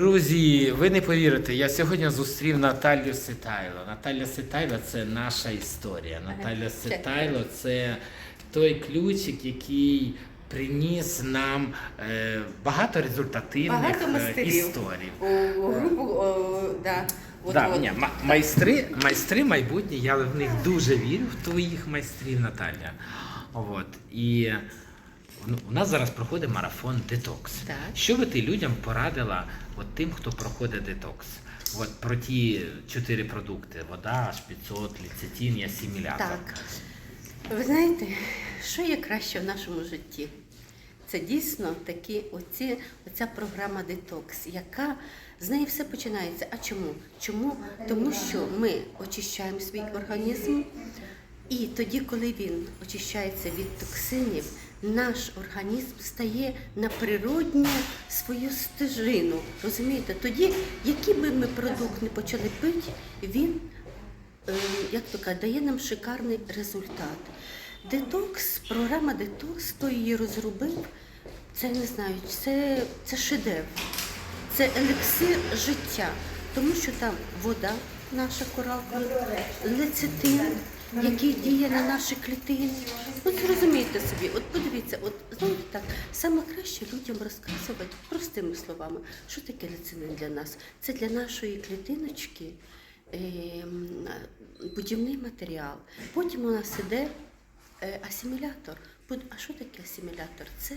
Друзі, ви не повірите, я сьогодні зустрів Наталю Ситайло. Наталя Ситайло це наша історія. Наталя Ситайло це той ключик, який приніс нам е, багато результативних Багато е, мастерів. історій. У, у групу, о, да. От, да, от. ні, майстри, майстри майбутні, я в них дуже вірю в твоїх майстрів, Наталя. От. І у нас зараз проходить марафон детокс. Так. Що би ти людям порадила от тим, хто проходить детокс? От про ті чотири продукти: вода, H500, ліцетин і асимілятор. Так. Ви знаєте, що є краще в нашому житті? Це дійсно такі оці, оця програма детокс, яка з неї все починається. А чому? Чому? Тому що ми очищаємо свій організм, і тоді, коли він очищається від токсинів, наш організм стає на природню свою стежину. Розумієте? Тоді, який би ми продукт не почали пити, він е, як то кажуть, дає нам шикарний результат. Детокс, програма Детокс, хто її розробив, це не знаю, це, це шедевр, це елексир життя, тому що там вода, наша коралка, лецитин, який діє на наші клітини. От зрозумійте собі, от подивіться, от знаєте так, саме краще людям розказувати простими словами, що таке лецитин для нас. Це для нашої клітиночки ем, будівний матеріал. Потім у нас іде е, асимілятор. А що таке асимілятор? Це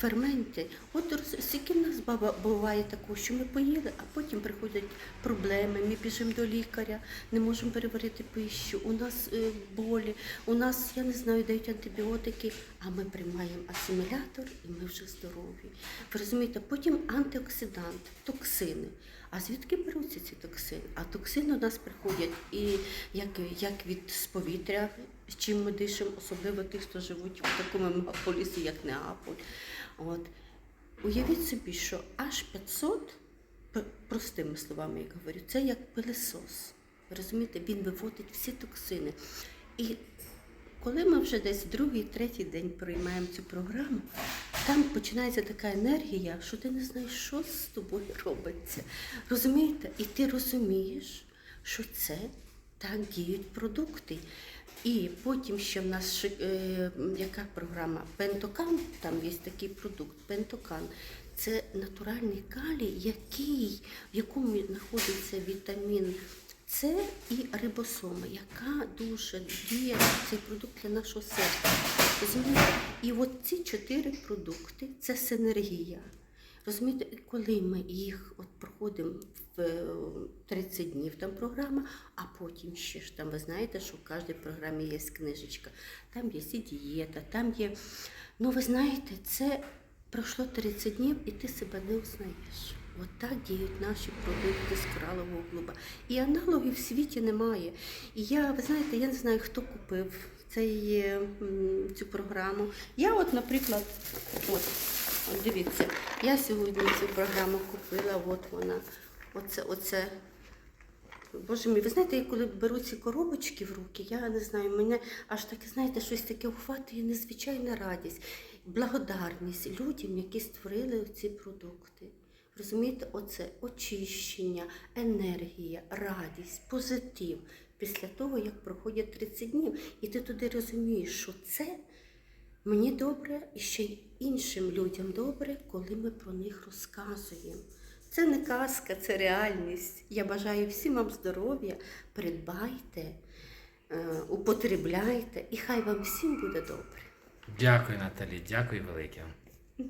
ферменти. От скільки в нас баба буває такого, що ми поїли, а потім приходять проблеми. Ми біжимо до лікаря, не можемо переварити пищу. У нас е, болі, у нас, я не знаю, дають антибіотики, а ми приймаємо асимілятор і ми вже здорові. Ви розумієте, потім антиоксидант, токсини. А звідки беруться ці токсини? А токсини у нас приходять і як, як від повітря, з чим ми дишимо, особливо тих, хто живуть в такому мегаполісі, як Неаполь. От. Уявіть собі, що аж 500, простими словами я говорю, це як пилесос. Розумієте, він виводить всі токсини. І коли ми вже десь другий, третій день приймаємо цю програму, там починається така енергія, що ти не знаєш, що з тобою робиться. Розумієте? І ти розумієш, що це так діють продукти. І потім ще в нас е, яка програма? Пентокан, там є такий продукт, пентокан. Це натуральний калій, який, в якому знаходиться вітамін С і рибосома, яка дуже діє цей продукт для нашого серця. Розумієте? І от ці чотири продукти це синергія. Розумієте, коли ми їх от проходимо 30 днів там програма, а потім ще ж там, ви знаєте, що в кожній програмі є книжечка, там є і дієта, там є. Ну, ви знаєте, це пройшло 30 днів і ти себе не узнаєш. От так діють наші продукти з коралового клуба. І аналогів в світі немає. І я, ви знаєте, я не знаю, хто купив цей, е, цю програму. Я, от, наприклад, от, От дивіться, я сьогодні цю програму купила, от вона. Оце, оце. Боже мій, ви знаєте, я коли беру ці коробочки в руки, я не знаю, мене аж таке, знаєте, щось таке охватує незвичайна радість, благодарність людям, які створили ці продукти. Розумієте, оце очищення, енергія, радість, позитив після того, як проходять 30 днів. І ти туди розумієш, що це Мені добре і ще й іншим людям добре, коли ми про них розказуємо. Це не казка, це реальність. Я бажаю всім вам здоров'я, придбайте, е, употребляйте, і хай вам всім буде добре. Дякую, Наталі, дякую велике.